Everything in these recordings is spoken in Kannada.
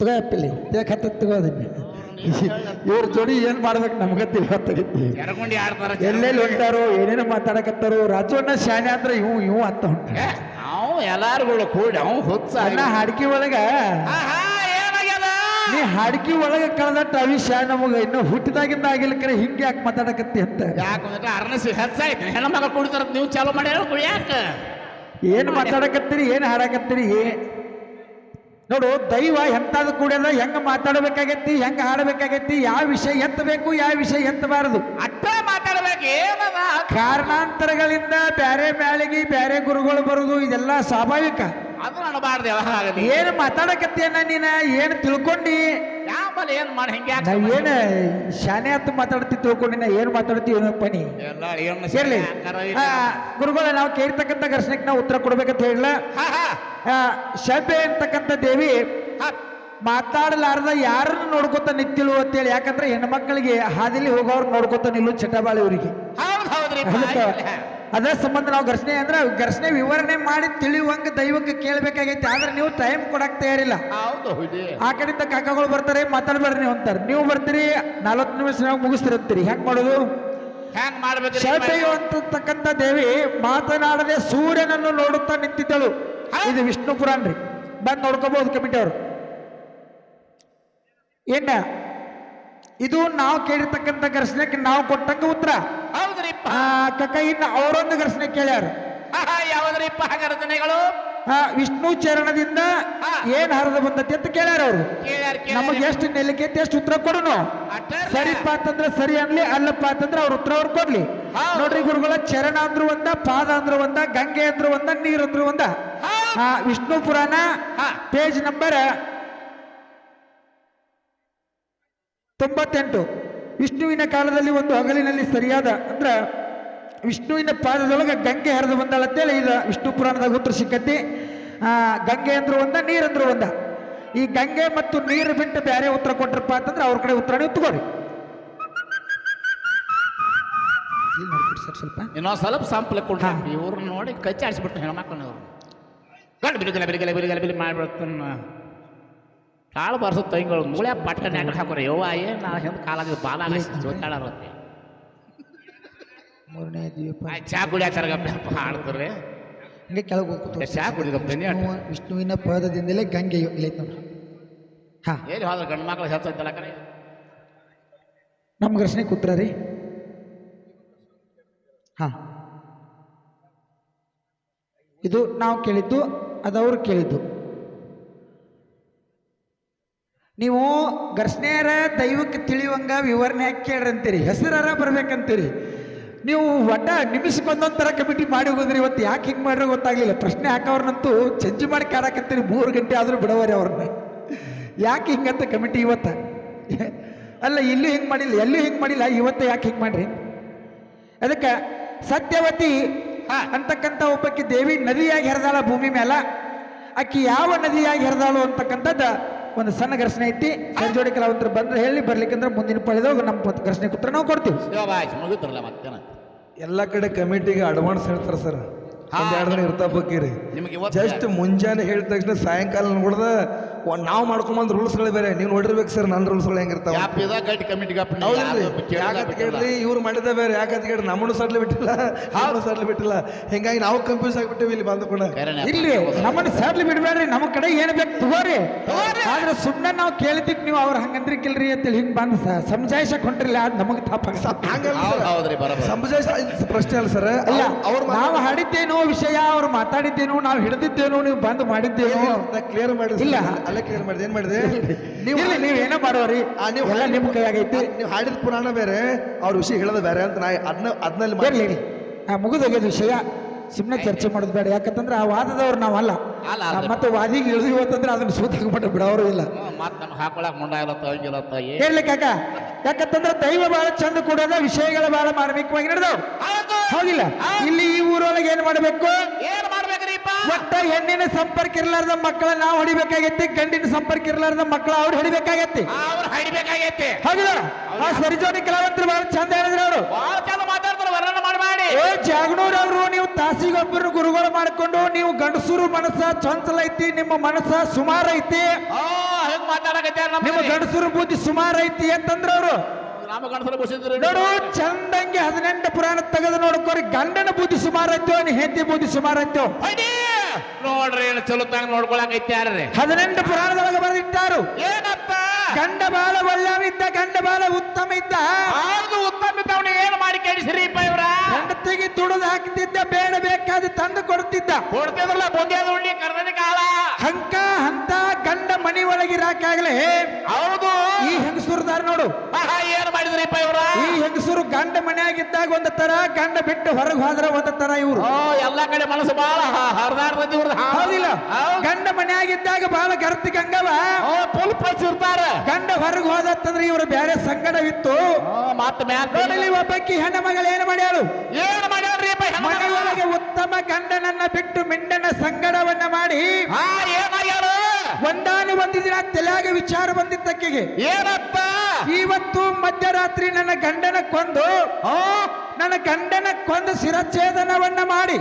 ತಗೋ ಅಪ್ಪಿಲಿ ಯಾಕತ್ತ ತಗೋದನ್ನ ಇವ್ರ ಜೋಡಿ ಏನ್ ಮಾಡ್ಬೇಕು ನಮ್ಗೆ ತಿಳಿಯತ್ತಾಗೈತಿ ಎರ್ಗುಂಡಿ ಆಡ್ತಾರ ಎಲ್ಲೆಲ್ಲಿ ಹೊಂಟಾರೋ ಏನೇನು ಮಾತಾಡಕತ್ತಾರೋ ರಾಜಣ್ಣ ಶಾನೆ ಅಂದ್ರೆ ಇವು ಇವು ಅಂತ ಹೊಂಟ ಅವ್ ಎಲ್ಲಾರುಗಳು ಕೂಡಿ ಅವ್ ಹೊತ್ತ ಅಣ್ಣ ಹಾಡ್ಕಿ ಒಳಗ? ನೀ ಹಾಡ್ಕಿ ಒಳಗ ಕಳೆದಟ್ಟ ಅವಿಷ್ಯ ನಮಗ ಇನ್ನು ಹುಟ್ಟಿದಾಗಿಂದ ಆಗಿಲ್ಲ ಕರೆ ಹಿಂಗೆ ಯಾಕೆ ಮಾತಾಡಕತ್ತಿ ಅಂತ. ಯಾಕಂದ್ರೆ ಅರ್ನಸಿ ಹೆಚ್ಚಾಯ್ತು ಮಗ ಕುಡಿತಾರ ನೀವು ಚಾಲು ಮಾಡ್ಯಾರ ಕುಡಿಯಾಕ ಏನ್ ಮಾತಾಡಕತ್ತೀರಿ ಏನ್ ಹಾಡಕತ್ತೀರಿ ನೋಡು ದೈವ ಎಂತಾದ ಕೂಡ್ಯದ ಹೆಂಗ ಮಾತಾಡಬೇಕಾಗೈತಿ ಹೆಂಗ ಹಾಡಬೇಕಾಗೈತಿ ಯಾವ ವಿಷಯ ಎತ್ತಬೇಕು ಯಾವ ವಿಷಯ ಎತ್ತಬಾರದು. ಅಟ್ಟ ಮಾತಾಡಬೇಕು ಏನದ ಕಾರಣಾಂತರಗಳಿಂದ ಬ್ಯಾರೆ ಮ್ಯಾಳಿಗೆ ಬ್ಯಾರೆ ಗುರುಗಳು ಬರುದು ಇದೆಲ್ಲ ಸ್ವಾಭಾವಿಕ. ಅದು ಅನ್ಬಾರ್ದು ಏನು ಮಾತಾಡಕತ್ತೇನ ನೀನ? ಏನು ತಿಳ್ಕೊಂಡಿ? ಯಾವ ಏನ್ ಮಾಡಿ ಹಿಂಗೆ ನಾವ್ ಏನ ಶಾನೆ ಅಂತ ಮಾತಾಡ್ತಿ ತಿಳ್ಕೊಂಡಿನ ಏನ್ ಮಾತಾಡ್ತೀವಿ ಏನಪ್ಪ ನೀ? ಎಲ್ಲ ಏನು ಇರ್ಲಿ. ಆ. ಗುರುಗಳ ನಾವು ಕೇಳ್ತಕ್ಕಂಥ ಘರ್ಷಣೆಗೆ ನಾವು ಉತ್ತರ ಕೊಡ್ಬೇಕಂತ ಹೇಳಿಲ್ಲ. ಆ, ಶಬೆ ಅಂತಕ್ಕಂಥ ದೇವಿ. ಮಾತಾಡಲಾರ್ದ ಯಾರನ್ನು ನೋಡ್ಕೊತ ನಿಂತಿಳು ಅಂತೇಳಿ. ಯಾಕಂದ್ರೆ ಹೆಣ್ಮಕ್ಳಿಗೆ ಹಾದಿಲಿ ಹೋಗೋರು ನೋಡ್ಕೊತ ನಿಲ್ಲು ಚಟಬಾಳಿ ಅವರಿಗೆ. ಹೌದ್ ಹೌದ್ರಿ ಅದಕ್ಕೆ ಅದೇ ಸಂಬಂಧ ನಾವು ಘರ್ಷಣೆ ಅಂದ್ರೆ ಘರ್ಷಣೆ ವಿವರಣೆ ಮಾಡಿ ತಿಳಿಯುವಂಗ ದೈವಕ್ಕೆ ಕೇಳಬೇಕಾಗೈತಿ. ಆದ್ರೆ ನೀವು ಟೈಮ್ ಕೊಡಕ್ ತಯಾರಿಲ್ಲ. ಆ ಕಡೆಯಿಂದ ಕಾಕಗಳು ಬರ್ತಾರೆ ಮಾತಾಡ್ಬೇಡ್ರಿ ನೀವು ಅಂತಾರೆ. ನೀವು ಬರ್ತೀರಿ ನಲವತ್ತು ನಿಮಿಷ ಮುಗಿಸ್ತಿರ್ತೀರಿ. ಹೆಂಗ್ ಮಾಡೋದು? ಅಂತಕ್ಕಂಥ ದೇವಿ ಮಾತನಾಡದೆ ಸೂರ್ಯನನ್ನು ನೋಡುತ್ತಾ ನಿಂತಿದ್ದಳು. ಇದು ವಿಷ್ಣು ಪುರಾಣ ರೀ. ಬಂದು ನೋಡ್ಕೋಬಹುದು ಕಮಿಟಿ ಅವರು. ಏನ ಇದು ನಾವು ಕೇಳಿರ್ತಕ್ಕಂಥ ಘರ್ಷಣೆ ನಾವು ಕೊಟ್ಟಂಗ ಉತ್ತರ. ಹೌದ್ರಿಪ್ಪ ಆ, ಕಕ್ಕ ಇನ್ನು ಅವರೊಂದು ಘರ್ಷಣೆ ಕೇಳ್ಯಾರ ಯಾವ್ದ್ರಿಪ್ಪ ಘರ್ಷಣೆಗಳು ವಿಷ್ಣು ಚರಣದಿಂದ. ಏನ್ ಹರಿದು ಬಂದತಿ ಅಂತ ಕೇಳ್ಯಾರ ಅವರು. ನಮಗೆ ಎಷ್ಟು ನೆಲಕೈತಿ ಎಷ್ಟು ಉತ್ತರ ಕೊಡೋಣ ಸರಿಪ್ಪ ಅಂತಂದ್ರೆ ಸರಿ ಅನ್ಲಿ ಅಲ್ಲಪ್ಪ ಅಂತಂದ್ರೆ ಅವ್ರ ಉತ್ತರ ಅವ್ರು ಕೊಡ್ಲಿ. ನೋಡ್ರಿ ಗುರುಗಳ ಚರಣ ಅಂದ್ರು ಒಂದ ಪಾದ ಅಂದ್ರು ಒಂದ ಗಂಗೆ ಅಂದ್ರು ಒಂದ ನೀರ್ ಅಂದ್ರು ಒಂದ. ವಿಷ್ಣು ಪುರಾಣ. ಪೇಜ್ ನಂಬರ್ ತೊಂಬತ್ತೆಂಟು. ವಿಷ್ಣುವಿನ ಕಾಲದಲ್ಲಿ ಒಂದು ಹಗಲಿನಲ್ಲಿ ಸರಿಯಾದ ಅಂದ್ರೆ ವಿಷ್ಣುವಿನ ಪಾದದೊಳಗೆ ಗಂಗೆ ಹರಿದು ಬಂದಾಳಂತೇಳಿ ಇದು ವಿಷ್ಣು ಪುರಾಣದಾಗ ಉತ್ತರ ಸಿಕ್ಕತಿ ಗಂಗೆ ಅಂದ್ರು ಒಂದ ನೀರಂದ್ರು ಒಂದ ಈ ಗಂಗೆ ಮತ್ತು ನೀರು ಬಿಟ್ಟು ಬೇರೆ ಉತ್ತರ ಕೊಟ್ರಪ್ಪ ಅಂತಂದ್ರೆ ಅವ್ರ ಕಡೆ ಉತ್ತರ ನೀವು ತಗೋರಿ ಸ್ವಲ್ಪ ಸಾಂಪಲ್ ಸ್ವಲ್ಪ ಸಂಪಲ. ಇವ್ರನ್ನ ನೋಡಿ ಕಚ್ಚಾಡಿಸ್ಬಿಟ್ಟು ಹೆಣ್ಮಕ್ಳನ್ನ ಇವ್ರು ಗಂಡು ಬಿರುಗಲ ಬಿರುಗಲ ಬಿರುಗಲ ಬಿಲಿ ಮಾಡ್ಬಿಡ್ತಾನ ಕಾಳು ಬರ್ಸೋ ತಂಗಿಗಳು ಮೂಳೆ ಪಟ್ಟ ನೆಗ್ ಹಾಕೋರಿ. ಯವ್ವ ಏನ್ ನಾ ಹಿಂದೆ ಕಾಲಾಗ ಬಾಲ ಜೋತಾಡತ್ತೆ ಮೂರನೇ ದೀಪ ಚಾ ಕುಡಿಯಾಚಾರ ಹಾಡ್ತಾರೆ ಹಂಗೆ ಕೆಳಗೆ ಹೋಗ್ಕೊತ ಚಾ ಕುಡಿದಪ್ಪ ವಿಷ್ಣುವ- ವಿಷ್ಣುವಿನ ಪದದಿಂದಲೇ ಗಂಗೆ ಇಲ್ಲೈತೆ ನೋಡ್ರಿ. ಹಾಂ. ಏನು ಹೋದ್ರೆ ಗಂಡು ಮಕ್ಳು ಹೆಚ್ಚೈತಲ್ಲ ಕರೆ ನಮ್ಮ ಘರ್ಷಣೆ ಕೂತ್ರ ರೀ. ಹಾಂ. ಇದು ನಾವು ಕೇಳಿದ್ದು ಅದವ್ರು ಕೇಳಿದ್ದು. ನೀವು ಘರ್ಷಣೆಯರ ದೈವಕ್ಕೆ ತಿಳಿಯುವಂಗ ವಿವರಣೆ ಹಾಕಿ ಕೇಳ್ರಿ ಅಂತೀರಿ ಹೆಸರಾರ ಬರ್ಬೇಕಂತೀರಿ? ನೀವು ಒಟ್ಟ ನಿಮಿಷ ಥರ ಕಮಿಟಿ ಮಾಡಿ ಹೋಗೋದ್ರಿ ಇವತ್ತು ಯಾಕೆ ಹಿಂಗೆ ಮಾಡ್ರಿ ಗೊತ್ತಾಗ್ಲಿಲ್ಲ. ಪ್ರಶ್ನೆ ಹಾಕೋರ್ನಂತೂ ಚಂಜಿ ಮಾಡಿ ಕಾಡಕತ್ತೀರಿ ಮೂರು ಗಂಟೆ ಆದರೂ ಬಿಡವರಿ ಅವ್ರನ್ನ. ಯಾಕೆ ಹಿಂಗಂತ ಕಮಿಟಿ ಇವತ್ತು? ಅಲ್ಲ ಇಲ್ಲೂ ಹಿಂಗೆ ಮಾಡಿಲ್ಲ ಎಲ್ಲೂ ಹಿಂಗೆ ಮಾಡಿಲ್ಲ ಇವತ್ತು ಯಾಕೆ ಹಿಂಗೆ ಮಾಡ್ರಿ? ಅದಕ್ಕೆ ಸತ್ಯವತಿ ಅಂತಕ್ಕಂಥ ಒಬ್ಬಕ್ಕೆ ದೇವಿ ನದಿಯಾಗಿ ಹೆರದಾಳ ಭೂಮಿ ಮೇಲೆ ಆಕಿ ಯಾವ ನದಿಯಾಗಿ ಹರಿದಾಳು ಅಂತಕ್ಕಂಥದ್ದು ಒಂದು ಸಣ್ಣ ಘರ್ಷಣೆ ಐತಿ. ಜೋಡಿ ಕಲಾವಂತರು ಬಂದ್ರೆ ಹೇಳಿ ಬರ್ಲಿಕ್ಕಂದ್ರೆ ಮುಂದಿನ ಪಡೆದಾಗ ನಮ್ಮ ಘರ್ಷಣೆ ಕೂತ್ರ ನಾವು ಕೊಡ್ತೀವಿ. ಮತ್ತೇನ? ಎಲ್ಲ ಕಡೆ ಕಮಿಟಿಗೆ ಅಡ್ವಾನ್ಸ್ ಹೇಳ್ತಾರೆ ಸರ್. ಒಂದ್ ಎರಡು ದಿನ ಇರ್ತಾ ಬಕ್ಕೀರಿ ನಿಮಗೆ ಇವತ್ತು ಜಸ್ಟ್ ಮುಂಜಾನೆ ಹೇಳಿದ ತಕ್ಷಣ ಸಾಯಂಕಾಲ ನೋಡ್ದ ನಾವು ಮಾಡ್ಕೊಂಬಂದ್ ರೂಲ್ಸ್ಗಳು ಬೇರೆ. ನೀವು ನೋಡಿರ್ಬೇಕು ಸರ್ ನನ್ನ ರೂಲ್ಸ್ಗಳು ಹೆಂಗಿರ್ತಾವ ಯಾಕಂತ ಕೇಳ್ರಿ ಇವ್ರು ಮಾಡಿದ ಬೇರೆ. ಯಾಕಂತ ಕೇಳಿ ನಮ್ಮನ್ನು ಸರ್ಲಿ ಬಿಟ್ಟಿಲ್ಲ. ಅವ್ರು ಸರ್ಲಿ ಬಿಟ್ಟಿಲ್ಲ. ಹಿಂಗಾಗಿ ನಾವು ಕನ್ಫ್ಯೂಸ್ ಆಗ್ಬಿಟ್ಟಿವಿ ಇಲ್ಲಿ ಬಂದ ಕೂಡ. ಇಲ್ಲಿ ನಮ್ಮನ್ನು ಸರ್ಲಿ ಬಿಡ್ಬೇಡ್ರಿ. ನಮ್ಮ ಕಡೆ ಏನ್ ಬೇಕು ತಗೋರಿ. ಆದ್ರೆ ಸುಮ್ಮನೆ ನಾವು ಕೇಳಿದ್ದಕ್ಕೆ ನೀವು ಅವ್ರು ಹಂಗಂದ್ರಿಕಿಲ್ರಿ ಅಂತೇಳಿ ಹಿಂಗ್ ಬಂದು ಸಂಜಾಯಿಸ ಸಮಜಾಯಿಸಕ್ ಹೊಂಟ್ರಿಲ್ಲ ಅದು ನಮಗೆ ತಪ್ಪಾಗ ಸಂಬಂಧ ಪ್ರಶ್ನೆ ಅಲ್ಲ ಸರ್. ಅಲ್ಲ ಅವ್ರು ನಾವು ಹಾಡಿದ್ದೇನೋ ವಿಷಯ ಅವ್ರು ಮಾತಾಡಿದ್ದೇನೋ ನಾವು ಹಿಡಿದಿದ್ದೇನೋ ನೀವು ಬಂದ್ ಮಾಡಿದ್ದೇನೋ. ಕ್ಲಿಯರ್ ಮಾಡಿ ಇಲ್ಲ. ಕ್ಲಿಯರ್ ಮಾಡಿದೆ. ಏನ್ ಮಾಡಿದೆ? ನೀವು ನೀವೇನೋ ಮಾಡೋರಿ ಆ, ನೀವು ಎಲ್ಲ ನಿಮ್ಮ ಕೈಯಾಗೈತಿ. ನೀವು ಹಾಡಿದ ಪುರಾಣ ಬೇರೆ ಅವ್ರ ವಿಷಯ ಹೇಳೋದು ಬೇರೆ ಅಂತ ನಾ ಅದನ್ನ ಅದನ್ನಲ್ಲಿ. ಆ ಮುಗಿದೋಗ್ಯದ ವಿಷಯ. ಸುಮ್ಮನೆ ಚರ್ಚೆ ಮಾಡೋದು ಬೇಡ. ಯಾಕಂತಂದ್ರೆ ಆ ವಾದದವ್ರು ನಾವಲ್ಲ. ಮತ್ತೆ ವಾದಿಗೆ ಇಳಿದು ಅಂತಂದ್ರೆ ಅದನ್ನ ಸೂತಾಕ್ಬಿಟ್ಟು ಬಿಡೋರು ಇಲ್ಲ. ಮತ್ತೆ ನಮ್ಗೆ ಹಾಕೊಳಕ್ ಮುಂಡ ಇರತ್ತ ಹಂಗಿರತ್ತ ಏನ್ ಹೇಳಿ ಕಾಕ. ಯಾಕಂತಂದ್ರೆ ದೈವ ಬಹಳ ಚಂದ ಕೂಡ ವಿಷಯಗಳ ಬಹಳ ಮಾರ್ಮಿಕವಾಗಿ ನಡೆದವು. ಹೌದಿಲ್ಲ? ಇಲ್ಲಿ ಈ ಊರೊಳಗೆ ಏನ್ ಮಾಡಬೇಕು? ಏನ್ ಮಾಡ್ಬೇಕ್ರಿಪ್ಪ ಒಟ್ಟ ಹೆಣ್ಣಿನ ಸಂಪರ್ಕ ಇರ್ಲಾರ್ದ ಮಕ್ಕಳ ನಾವು ಹೊಡಿಬೇಕಾಗೈತಿ ಗಂಡಿನ ಸಂಪರ್ಕ ಇರ್ಲಾರ್ದ ಮಕ್ಕಳ ಅವ್ರು ಹೊಡಿಬೇಕಾಗೈತಿ. ಅವ್ರು ಹಡಿಬೇಕಾಗೈತಿ. ಆ ಸರಿಜೋಡಿ ಕಲಾವಂತರು ಬಹಳ ಚಂದ ಹೇಳಿದ್ರು ಅವರು. ಬಹಳ ಚಂದ ಮಾತಾಡ್ತಾರೆ ವರ್ಣನ ಏ ಜಾಗನೂರ್ ಅವರು ನೀವು ತಾಸಿಗೊಬ್ಬರು ಗುರುಗಳು ಮಾಡ್ಕೊಂಡು ನೀವು ಗಂಡಸೂರು ಮನಸ್ಸ ಚೊಂಚಲ ಐತಿ ನಿಮ್ಮ ಮನಸ್ಸ ಸುಮಾರು ಐತಿ. ನಿಮ್ಮ ಗಂಡಸೂರು ಬುದ್ಧಿ ಸುಮಾರು ಐತಿ ಅಂತಂದ್ರ ಅವರು. ನೋಡು ಚಂದಂಗೆ ಹದಿನೆಂಟು ಪುರಾಣ ತೆಗೆದು ನೋಡ್ಕೋರಿ ಗಂಡನ ಬುದ್ಧಿ ಸುಮಾರು ಐತೋ ನೀ ಹೆಂಡತಿ ಬುದ್ಧಿ ಸುಮಾರು ಐತೋ. ನೋಡ್ರಿ ಏನು ಚಲೋ ತಂಗ ನೋಡ್ಕೊಳಕೈತ್ಯಾರ್ರಿ ಹದಿನೆಂಟು ಪುರಾಣದೊಳಗೆ ಬರೆದಿಟ್ಟಾರು. ಏನಪ್ಪ? ಗಂಡ ಬಾಲ ಒಳ್ಳವಿದ್ದ ಗಂಡ ಬಾಲ ಉತ್ತಮ ಇದ್ದ. ಹೌದು ಉತ್ತಮ ಅವನಿಗೆ ಏನು ಮಾಡಿ ಕೇಳಿಸ್ರಿ ಇವ್ರ? ಹೆಂಡತಿಗೆ ತುಡಿದು ಹಾಕ್ತಿದ್ದ ಬೇಡ ಬೇಕಾದ ತಂದು ಕೊಡ್ತಿದ್ದ. ಕೊಡ್ತಿದ್ರಲ್ಲ ಬೊಂದೆ ಉಳ್ಳಿ ಕರ್ದನ ಕಾಲ. ಮನಿ ಒಳಗಿರಾಕಾಗ್ಲೇ ಹೌದು. ಈ ಹೆಂಗಸೂರ್ದಾರ ನೋಡು. ಆಹಾ, ಏನ್ ಮಾಡಿದ್ರಿಪ್ಪ ಇವ್ರ? ಈ ಹೆಂಗಸರು ಗಂಡ ಮನೆಯಾಗಿದ್ದಾಗ ಒಂದ್ ತರ ಗಂಡ ಬಿಟ್ಟು ಹೊರಗೆ ಹೋದ್ರ ಒಂದ್ ತರ ಇವ್ರು. ಎಲ್ಲಾ ಕಡೆ ಮನಸ್ಸು ಇವ್ರದ್ದು ಹೌದಿಲ್ಲ. ಹೌದು. ಗಂಡ ಮನೆಯಾಗಿದ್ದಾಗ ಬಹಳ ಗರ್ತಿ ಗಂಗವ ಫುಲ್ ಇರ್ತಾರ. ಗಂಡ ಹೊರಗೆ ಹೋದತ್ತಂದ್ರೆ ಇವ್ರ ಬೇರೆ ಸಂಗಡವಿತ್ತು. ಮತ್ತೆ ಮತ್ತ ಮ್ಯಾಲ ಒಬ್ಬಕ್ಕಿ ಹೆಣ್ಣ ಮಗಳು ಏನ್ ಮಾಡ್ಯಾಳು? ಏನ್ ಮಾಡ್ಯಾಳ್ರಿ ಮನೆ ಉತ್ತಮ ಗಂಡನನ್ನ ಬಿಟ್ಟು ಮಿಂಡನ ಸಂಗಡವನ್ನ ಮಾಡಿ ಏನಾಗ್ಯಾರ ಒಂದಾನು ಒಂದು ದಿನ ತಲೆಯಾಗ ವಿಚಾರ ಬಂದಿದ್ದಕ್ಕೆ ಏನಪ್ಪ? ಇವತ್ತು ಮಧ್ಯರಾತ್ರಿ ನನ್ನ ಗಂಡನ ಕೊಂದು ನನ್ನ ಗಂಡನ ಕೊಂದು ಶಿರಚ್ಛೇದನವನ್ನ ಮಾಡಿ.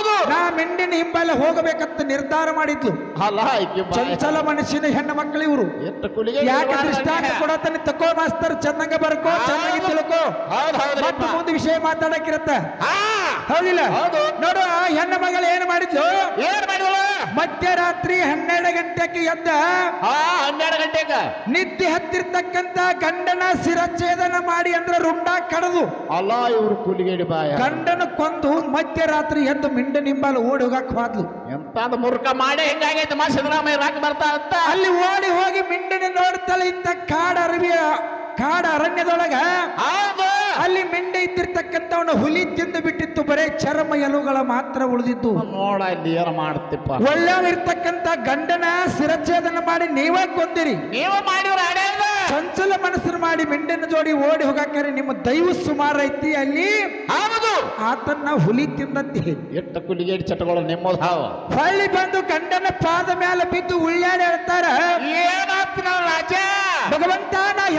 ಹೌದು. ನಾ ಮಿಂಡಿನ ಹಿಂಬಾಲ ಹೋಗಬೇಕಂತ ನಿರ್ಧಾರ ಮಾಡಿದ್ಲು. ಅಲ್ಲ ಈಕಿ ಬಾ- ಚಂಚಲ ಮನಸ್ಸಿನ ಹೆಣ್ಣು ಮಕ್ಕಳು ಇವರು. ಎಷ್ಟು ಕುಲಿಗೆ ಯಾಕೆ ದೃಷ್ಟಾಂತ ಕೊಡತನ ತಕೋ ಮಾಸ್ತರ್ ಚೆನ್ನಾಗಿ ಬರ್ಕೋ ಚೆನ್ನಾಗಿ ತಿಳ್ಕೋ. ಹೌದು ಮತ್ತೆ ಮುಂದೆ ವಿಷಯ ಮಾತಾಡಕ್ಕಿರತ್ತ. ಹಾ. ಹೌದಿಲ್ಲ? ಹೌದು. ನೋಡು ಆ ಹೆಣ್ಣು ಮಗಳು ಏನು ಮಾಡಿದ್ಲು? ಏನ್ ಮಾಡಿದಳು? ಮಧ್ಯರಾತ್ರಿ ಹನ್ನೆರಡು ಗಂಟೆಗೆ ಎದ್ದ. ಹಾ ಹನ್ನೆರಡು ಗಂಟೆಗ. ನಿದ್ದೆ ಹತ್ತಿರ್ತಕ್ಕಂತ ಗಂಡನ ಶಿರಚ್ಛೇದನ ಮಾಡಿ ಅಂದ್ರೆ ರುಂಡ ಕಡದು. ಅಲ್ಲ ಇವರು ಕುಲಿಗೇಡಿ ಬಾಯ ಗಂಡನ ಕೊಂದು ಮಧ್ಯರಾತ್ರಿ ಎದ್ದು ಮಿಂಡ ನಿಂಬಲ್ ಓಡಿ ಹೋಗಕ್ ಹೋದ್ಲು. ಎಂತಾದ ಮುರುಕ ಮಾಡಿ ಹೆಂಗಾಗೈತೆ ಮಾ ಸಿದ್ದರಾಮಯ್ಯ? ರಾಕ್ ಬರ್ತಾ ಅಂತ. ಅಲ್ಲಿ ಓಡಿ ಹೋಗಿ ಮಿಂಡಿನ ನೋಡ್ತಲ್ಲ ಇಂತ ಕಾಡ ಅರಬಿಯ ಕಾಡ ಅರಣ್ಯದೊಳಗ ಅಲ್ಲಿ ಮಿಂಡೆ ಇದ್ದಿರ್ತಕ್ಕಂಥವನ್ನ ಹುಲಿ ತಿಂದು ಬಿಟ್ಟಿತ್ತು ಬರೇ ಚರ್ಮ ಎಲುಗಳ ಮಾತ್ರ ಉಳಿದಿತ್ತು ನೋಡ ಇಲ್ಲಿ ಏನು ಮಾಡ್ತಿಪ್ಪ. ಒಳ್ಳೆಯವಿರ್ತಕ್ಕಂಥ ಗಂಡನ ಸಿರಚ್ಛೇದನ ಮಾಡಿ ನೀವೇ ಕೊಂದಿರಿ. ನೀವೇ ಅಡ್ಯಾದ ಚಂಚಲ ಮನಸ್ಸು ಮಾಡಿ ಮಿಂಡನ ಜೋಡಿ ಓಡಿ ಹೋಗಾಕರೆ ನಿಮ್ಮ ದೈವ ಸುಮಾರು ಐತಿ ಅಲ್ಲಿ? ಹೌದು. ಆತನ್ನ ಹುಲಿ ತಿಂದತ್ತಿ ಎಟ್ಟ ಕುಲಿಗೇಡಿ ಚಟಗಳು ನಿಮ್ಮದು ಹಾವ. ಹಳ್ಳಿ ಬಂದು ಗಂಡನ ಪಾದ ಮೇಲೆ ಬಿದ್ದು ಉಳ್ಳಾಡಿ ಹೇಳ್ತಾರ ನಾವು ರಾಜ? ಭಗವಂತ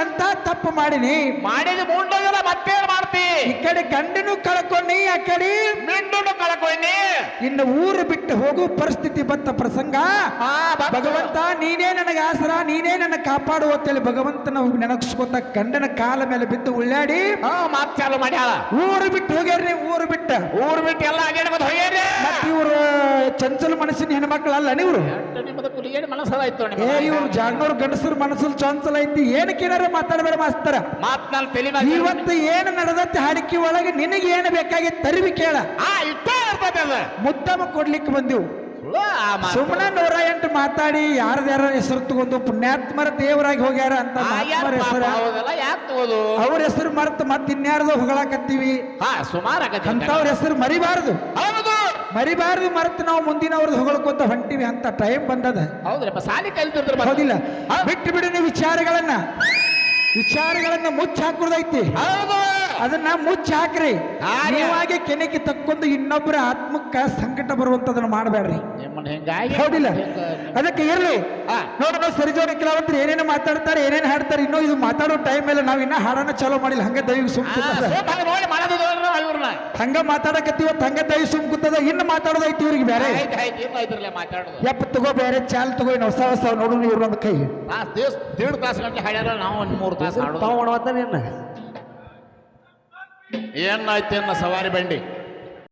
ಎಂತ ತಪ್ಪು ಮಾಡಿನಿ? ಮಾಡಿದ ಮುಂಡೋದಿಲ್ಲ ಮತ್ತೇನ್ ಮಾಡ್ತಿ? ಈ ಕಡೆ ಗಂಡನು ಕಳ್ಕೊಂಡಿ ಆ ಕಡೆ ಮಿಂಡು ಕಳ್ಕೊಂಡಿ. ಇನ್ನು ಊರು ಬಿಟ್ಟು ಹೋಗೋ ಪರಿಸ್ಥಿತಿ ಬಂತ ಪ್ರಸಂಗ. ಆ ಭಗವಂತ ಭಗವಂತ ನೀನೇ ನನಗೆ ಆಸರ ನೀನೇ ನನ್ನ ಕಾಪಾಡು ಅಂತೇಳಿ ಭಗವಂತನ ನೆನಪಿಸ್ಕೊತ ಗಂಡನ ಕಾಲ ಮೇಲೆ ಬಿದ್ದು ಉಳ್ಳಾಡಿ. ಹಾ ಮಾತ್ ಚಾಲು ಮಾಡ್ಯಾಳ. ಊರು ಬಿಟ್ಟು ಹೋಗ್ಯಾರ್ರಿ ಊರು ಬಿಟ್ಟ. ಊರ್ ಬಿಟ್ಟು ಎಲ್ಲ ಅಡ್ಯಾಡ್ಕೊತ ಹೋಗ್ಯಾರಿ ಮತ್ತೆ ಇವ್ರು ಚಂಚಲ ಮನಸ್ಸಿನ ಹೆಣ್ಮಕ್ಳು ಅಲ್ಲ ಎಷ್ಟು ನಿಮ್ಮದು ಕುಲಿಗೇಡಿ ಮನಸ್ಸದಾಯ್ತು ಏ ಇವ್ರು ಜಾಗ್ನೂರ್ ಗಂಡಸರು ಮನಸ್ಸಲ್ಲಿ ಚಂಚಲ ಐತಿ ಏನಕ್ಕೆ ಏನಾರ ಮಾತಾಡಬೇಡ ಮಾಸ್ತರ. ಮಾತ್ ನಾನು ತಲೆ ಮ್ಯಾಗ ಇವತ್ತು ಏನು ನಡೆದತ್ತೆ ಹಾಡಿಕೆ ಒಳಗೆ ನಿನಗೆ ಏನು ಬೇಕಾಗಿ ತರಿವಿ ಕೇಳ. ಆ ಅದು. ಮುದ್ದಮ ಕೊಡ್ಲಿಕ್ಕೆ ಬಂದಿವು. ಸುಳ್ಳು ಆ ಮಾತು. ಸುಮ್ಮನೆ ನೂರ ಎಂಟು ಮಾತಾಡಿ ಯಾರ್ದಾರ ಹೆಸರು ತಗೊಂಡು ಪುಣ್ಯಾತ್ಮರ ದೇವರಾಗಿ ಹೋಗ್ಯಾರ ಅಂತ ಆ, ಯಾರ್ ಮಹಾತ್ಮರ ಪಾಪ ಹೆಸರ? ಹೌದಲ್ಲ ಯಾಕೆ ತಗೋದು? ಅವ್ರ ಹೆಸರು ಮರ್ತು ಮತ್ತೆ ಇನ್ಯಾರ್ದು ಹೊಗಳಾಕತ್ತೀವಿ. ಹಾ ಸುಮಾರು ಅಂತವ್ರ ಹೆಸರು ಮರಿಬಾರ್ದು. ಹೌದು. ಮರಿಬಾರ್ದು ಮರೆತು ನಾವು ಮುಂದಿನವ್ರದ್ದು ಹೊಗಳ್ಕೊಂತ ಹೊಂಟಿವಿ ಅಂತ ಟೈಮ್ ಬಂದದ. ಹೌದ್ರಪ್ಪ ಸಾಲಿ ಕಲ್ತಿರ್ತಾರೆ ಹೌದಿಲ್ಲ. ಬಿಟ್ಟು ಬಿಡು ನೀವು ವಿಚಾರಗಳನ್ನ. ವಿಚಾರಗಳನ್ನ ಮುಚ್ಚ ಹಾಕುದೈತಿ ಅದನ್ನ ಮುಚ್ಚ ಹಾಕ್ರಿ. ನೀವಾಗಿ ಕೆನೆಗೆ ತಕ್ಕೊಂಡು ಇನ್ನೊಬ್ಬರ ಆತ್ಮಕ್ಕ ಸಂಕಟ ಬರುವಂತದನ್ನ ಮಾಡಬೇಡ್ರಿ ಹೌದಿಲ್ಲ? ಅದಕ್ಕೆ ಇರಲಿ. ನೋಡೋಣ ಸರಿಜೋಡಿ ಕೆಲವಂತರು ಏನೇನು ಮಾತಾಡ್ತಾರೆ ಏನೇನು ಹಾಡ್ತಾರೆ ಇನ್ನೂ ಇದು ಮಾತಾಡೋ ಟೈಮ್ ಮೇಲೆ ನಾವು ಇನ್ನ ಹಾಡನ್ನ ಚಾಲೋ ಮಾಡಿಲ್ಲ. ಹಂಗೆ ದೈವ ಸುಮ್ಕುತ್ತದ ಹಾಗೆ ನೋಡಿ ಮಾಡೋದು ನೋಡ್ರಿ ಇವ್ರನ್ನ ಹಂಗ ಮಾತಾಡಕತ್ತೀವತ್ ಹಂಗೆ ದೈವ ಸುಮ್ ಕೂತದ. ಇನ್ನು ಮಾತಾಡೋದೈತಿ ಇವ್ರಿಗೆ ಬೇರೆ. ಯಪ್ಪ ತಗೋ ಬೇರೆ ಚಾಲ್ ತಗೋ ಇನ್ನು ಹೊಸ ಹೊಸ ನೋಡು ಕೈ. ದೇಡ್ ತಾಸು ಗಂಟೆ ಹಾಡ್ಯಾರ ನಾವು ಒಂದು ಮೂರು ತಾಸು ತಾವ್ ಏನಾಯ್ತು ಏನ ಸವಾರಿ ಬಂಡಿ?